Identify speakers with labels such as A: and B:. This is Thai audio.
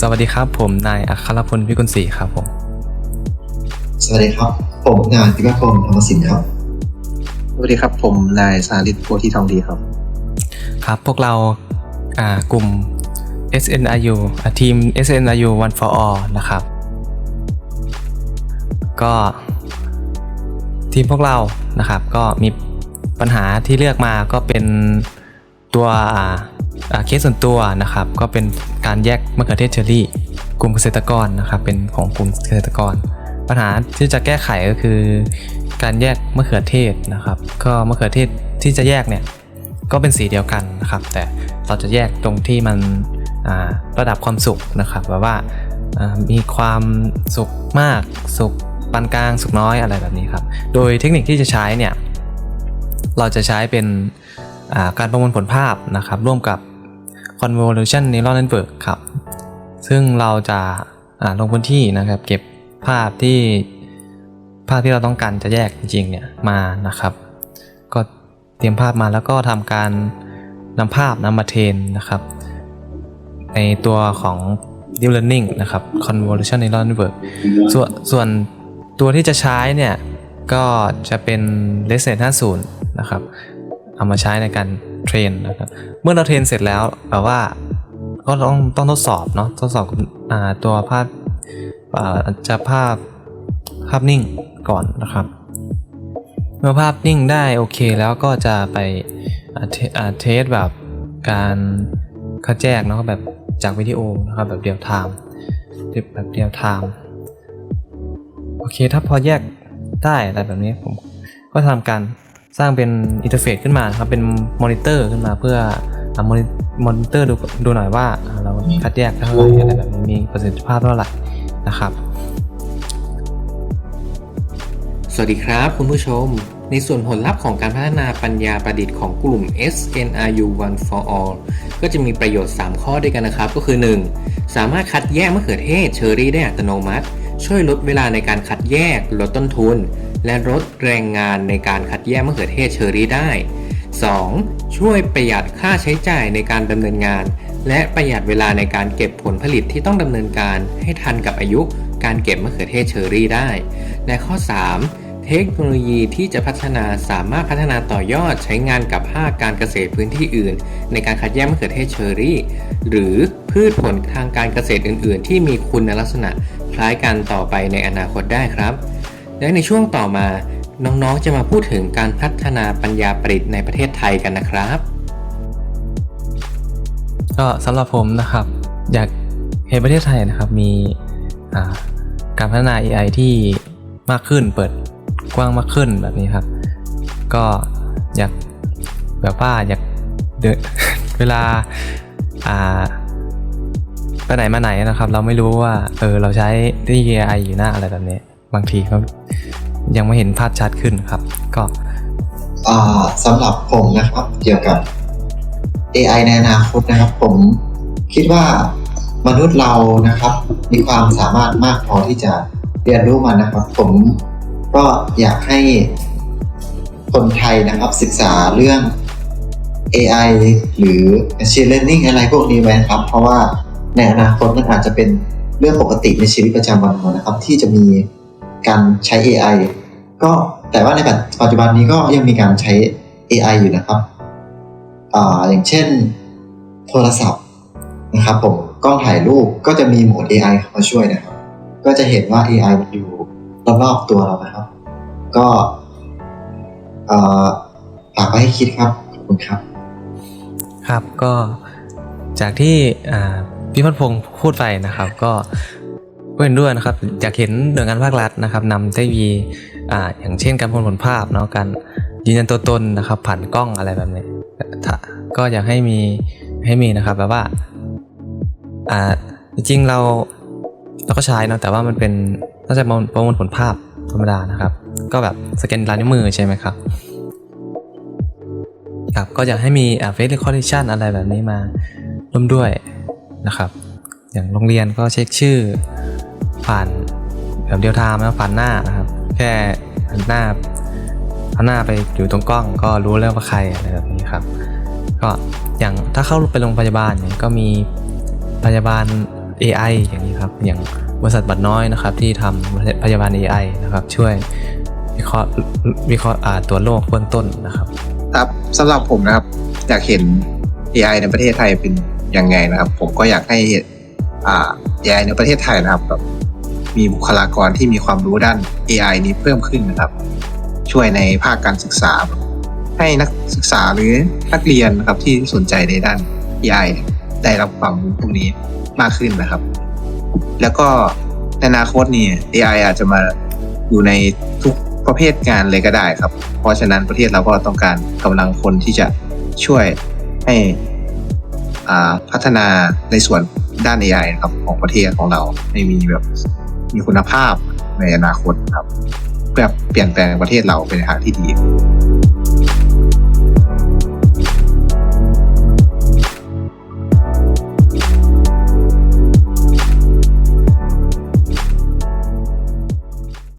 A: สวัสดีครับผมนายอัครพลพิกุลศรีครับผม
B: สวัสดีครับ ผมนายธิวพงศ์ธรรมสินครับ
C: สวัสดีครับ ผมนายสาริตโพธิทองดีครับ
A: ครับพวกเราอ่ากลุ่ม SNRU อ่าทีม SNRU One for All นะครับ ก็ทีมพวกเรานะครับ ก็มีปัญหาที่เลือกมาก็เป็นตัวอ่าอ่าเคสส่วนตัวนะครับ ก็เป็น การแยกมะเขือเทศเชอรี่ กลุ่มเกษตรกรนะครับเป็นของกลุ่มเกษตรกร ปัญหาที่จะแก้ไขก็คือ การแยกมะเขือเทศนะครับ ก็มะเขือเทศที่จะแยกเนี่ยก็เป็นสีเดียวกันนะครับ แต่เราจะแยกตรงที่มันระดับความสุกนะครับแบบว่ามีความสุกมากสุกปานกลางสุกน้อยอะไรแบบนี้ครับ โดยเทคนิคที่จะใช้เนี่ยเราจะใช้เป็นการประมวลผลภาพนะครับ ร่วมกับ convolution neural network ครับ ซึ่งเราจะลงพื้นที่นะครับ เก็บภาพที่ภาพที่เราต้องการจะแยกจริงๆเนี่ยมานะครับ ก็เตรียมภาพมาแล้วก็ทำการนำภาพนำมาเทรนนะครับ ในตัวของ deep learning นะครับ convolution neural network ส่วนส่วนตัวที่จะใช้เนี่ย ก็จะเป็น lesson 50 นะครับ เอามาใช้ในการ เทรนนะครับเมื่อเราเทรนเสร็จแล้วแบบว่าก็ต้องต้องทดสอบเนาะทดสอบอ่าตัวภาพอ่าจะภาพภาพนิ่งก่อนนะครับ เมื่อภาพนิ่งได้โอเคแล้วก็จะไปอ่าเทสแบบการคัดแยกเนาะแบบจากวิดีโอนะครับแบบเรียลไทม์แบบเรียลไทม์โอเคถ้าพอแยกได้อะไรแบบนี้ผมก็ทำการ สร้างเป็นอินเทอร์เฟซขึ้นมานะครับเป็นมอนิเตอร์ขึ้นมาเพื่อมอนิมอนิเตอร์ดูดูหน่อยว่าอ่าเราคัดแยกเท่าไหร่อะไรแบบนี้มีประสิทธิภาพเท่าไหร่นะครับ
D: สวัสดีครับคุณผู้ชม ในส่วนผลลัพธ์ของการพัฒนาปัญญาประดิษฐ์ของกลุ่ม SNRU One for All ก็จะมีประโยชน์ 3 ข้อด้วยกันนะครับ ก็คือ 1. สามารถคัดแยกมะเขือเทศเชอรี่ได้อัตโนมัติ ช่วยลดเวลาในการคัดแยกลดต้นทุน และลดแรงงานในการคัดแยกมะเขือเทศเชอรี่ได้ 2. ช่วยประหยัดค่าใช้จ่ายในการดำเนินงาน และประหยัดเวลาในการเก็บผลผลิตที่ต้องดำเนินการให้ทันกับอายุการเก็บมะเขือเทศเชอรี่ได้ และข้อ 3. เทคโนโลยีที่จะพัฒนาสามารถพัฒนาต่อยอดใช้งานกับภาคการเกษตรพื้นที่อื่น ในการคัดแยกมะเขือเทศเชอรี่ หรือพืชผลทางการเกษตรอื่น ๆ ที่มีคุณลักษณะคล้ายกันต่อไปในอนาคตได้ครับ และในช่วงต่อมาน้องๆจะมาพูดถึงการพัฒนาปัญญาประดิษฐ์ในประเทศไทยกันนะครับ
A: ก็สำหรับผมนะครับ อยากเห็นประเทศไทยนะครับมีการพัฒนา AI ที่มากขึ้นเปิดกว้างมากขึ้นแบบนี้ครับ ก็อยากแบบว่าอยากเดินเวลาอ่าไปไหนมาไหนนะครับ เราไม่รู้ว่าเออเราใช้ที่ AI อยู่หน้าอะไรแบบนี้ บางทีก็ยังไม่เห็นภาพชัดขึ้นครับ ก็
B: สำหรับผมนะครับเกี่ยวกับ AI ในอนาคตนะครับ ผมคิดว่ามนุษย์เรานะครับ มีความสามารถมากพอที่จะเรียนรู้มันนะครับ ผมก็อยากให้คนไทยนะครับศึกษาเรื่อง AI หรือ Machine Learning อะไรพวกนี้ไว้ครับ เพราะว่าในอนาคตมันอาจจะเป็นเรื่องปกติในชีวิตประจำวันของนะครับ ที่จะมี การใช้ AI ก็แต่ว่าในปัจจุบันนี้ก็ยังมีการใช้ AI อยู่นะครับออย่างเช่นโทรศัพท์นะครับผมกล้องถ่ายรูปก็จะมีโหมด AI เข้ามาช่วยนะครับ ก็จะเห็นว่า AI มันอยู่รอบๆตัวเรานะครับ ก็ฝากไว้ให้คิดครับขอบคุณครับ
A: ครับก็จากที่พี่พัฒพงศ์พูดไปนะครับ ก็ เห็นด้วยนะครับอยากเห็นหน่วยงานภาครัฐนะครับนำเทคโนโลยีอ่าอย่างเช่นการประมวลผลภาพเนาะการยืนยันตัวตนนะครับ ผ่านกล้องอะไรแบบนี้ก็อยากให้มีให้มีนะครับแบบว่าอ่าจริงเราเราก็ใช้เนาะแต่ว่ามันเป็นน่าจะประมวลผลภาพธรรมดานะครับ ก็แบบสแกนลายนิ้วมือใช่ไหมครับครับก็อยากให้มีอ่า face recognition อะไรแบบนี้มาร่วมด้วยนะครับ อย่างโรงเรียนก็เช็คชื่อ ผ่านแบบเดียวไทม์นะผ่านหน้านะครับ แค่หันหน้าเอาหน้าไปอยู่ตรงกล้องก็รู้แล้วว่าใครอะไรแบบนี้ครับ ก็อย่างถ้าเข้าไปโรงพยาบาลเนี่ยก็มีพยาบาล AI อย่างนี้ครับ อย่างบริษัทบัตรน้อยนะครับ ที่ทำพยาบาล AI นะครับ ช่วยวิเคราะห์วิเคราะห์ตัวโรคเบื้องต้นนะครับ
C: ครับสำหรับผมนะครับ อยากเห็น AI ในประเทศไทยเป็นยังไงนะครับ ผมก็อยากให้ AI ในประเทศไทยนะครับแบบ มีบุคลากรที่มีความรู้ด้าน AI นี้เพิ่มขึ้นนะครับ ช่วยในภาคการศึกษา ให้นักศึกษาหรือนักเรียนนะครับที่สนใจในด้าน AI ได้รับความรู้พวกนี้มากขึ้นนะครับ แล้วก็ในอนาคตนี่ AI อาจจะมาอยู่ในทุกประเภทงานเลยก็ได้ครับ เพราะฉะนั้นประเทศเราก็ต้องการกำลังคนที่จะช่วยให้พัฒนาในส่วนด้าน AI นะครับของประเทศของเราให้มีแบบ มีคุณภาพในอนาคตครับ เพื่อเปลี่ยนแปลงประเทศเราไปในทางที่ดี